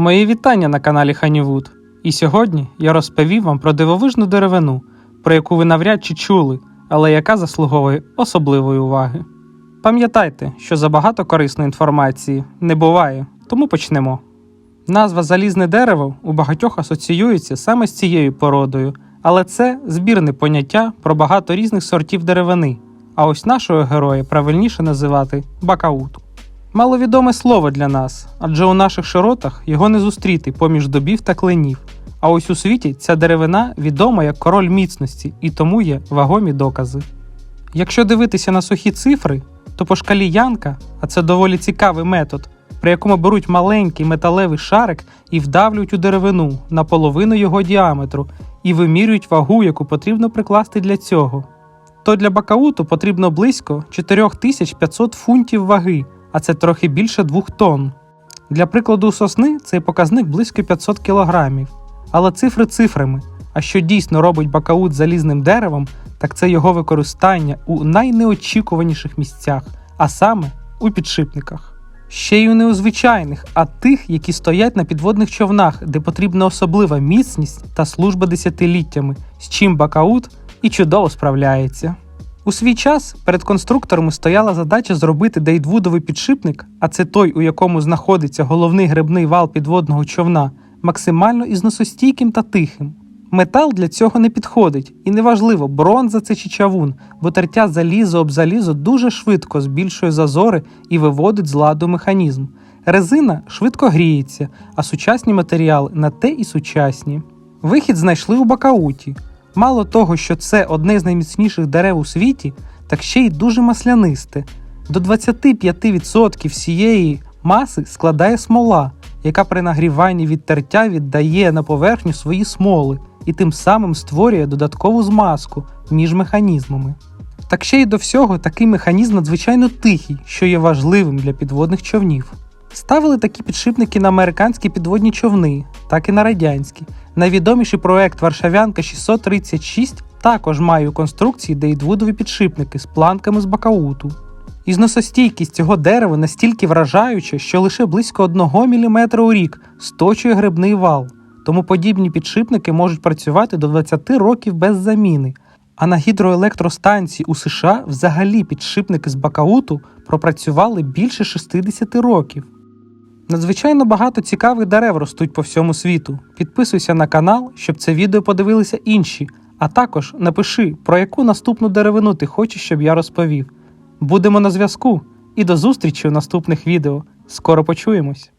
Мої вітання на каналі Ханівуд. І сьогодні я розповів вам про дивовижну деревину, про яку ви навряд чи чули, але яка заслуговує особливої уваги. Пам'ятайте, що забагато корисної інформації не буває, тому почнемо. Назва залізне дерево у багатьох асоціюється саме з цією породою, але це збірне поняття про багато різних сортів деревини. А ось нашого героя правильніше називати бакаут. Маловідоме слово для нас, адже у наших широтах його не зустріти поміж добів та кленів. А ось у світі ця деревина відома як король міцності, і тому є вагомі докази. Якщо дивитися на сухі цифри, то по шкалі Янка, а це доволі цікавий метод, при якому беруть маленький металевий шарик і вдавлюють у деревину на половину його діаметру і вимірюють вагу, яку потрібно прикласти для цього. То для бакауту потрібно близько 4500 фунтів ваги, а це трохи більше 2 тонн. Для прикладу сосни цей показник близько 500 кілограмів. Але цифри цифрами. А що дійсно робить бакаут залізним деревом, так це його використання у найнеочікуваніших місцях, а саме у підшипниках. Ще й у не звичайних, а тих, які стоять на підводних човнах, де потрібна особлива міцність та служба десятиліттями, з чим бакаут і чудово справляється. У свій час перед конструкторами стояла задача зробити дейдвудовий підшипник, а це той, у якому знаходиться головний гребний вал підводного човна, максимально ізносостійким та тихим. Метал для цього не підходить, і неважливо, бронза це чи чавун, бо тертя залізо об залізо дуже швидко збільшує зазори і виводить з ладу механізм. Резина швидко гріється, а сучасні матеріали на те і сучасні. Вихід знайшли у бакауті. Мало того, що це одне з найміцніших дерев у світі, так ще й дуже маслянисте. До 25% всієї маси складає смола, яка при нагріванні від тертя віддає на поверхню свої смоли і тим самим створює додаткову змазку між механізмами. Так ще й до всього такий механізм надзвичайно тихий, що є важливим для підводних човнів. Ставили такі підшипники на американські підводні човни, так і на радянські. Найвідоміший проект Варшавянка 636 також має у конструкції дейдвудові підшипники з планками з бакауту. Ізносостійкість цього дерева настільки вражаюча, що лише близько 1 мм у рік сточує грибний вал, тому подібні підшипники можуть працювати до 20 років без заміни. А на гідроелектростанції у США взагалі підшипники з бакауту пропрацювали більше 60 років. Надзвичайно багато цікавих дерев ростуть по всьому світу. Підписуйся на канал, щоб це відео подивилися інші, а також напиши, про яку наступну деревину ти хочеш, щоб я розповів. Будемо на зв'язку і до зустрічі у наступних відео. Скоро почуємось!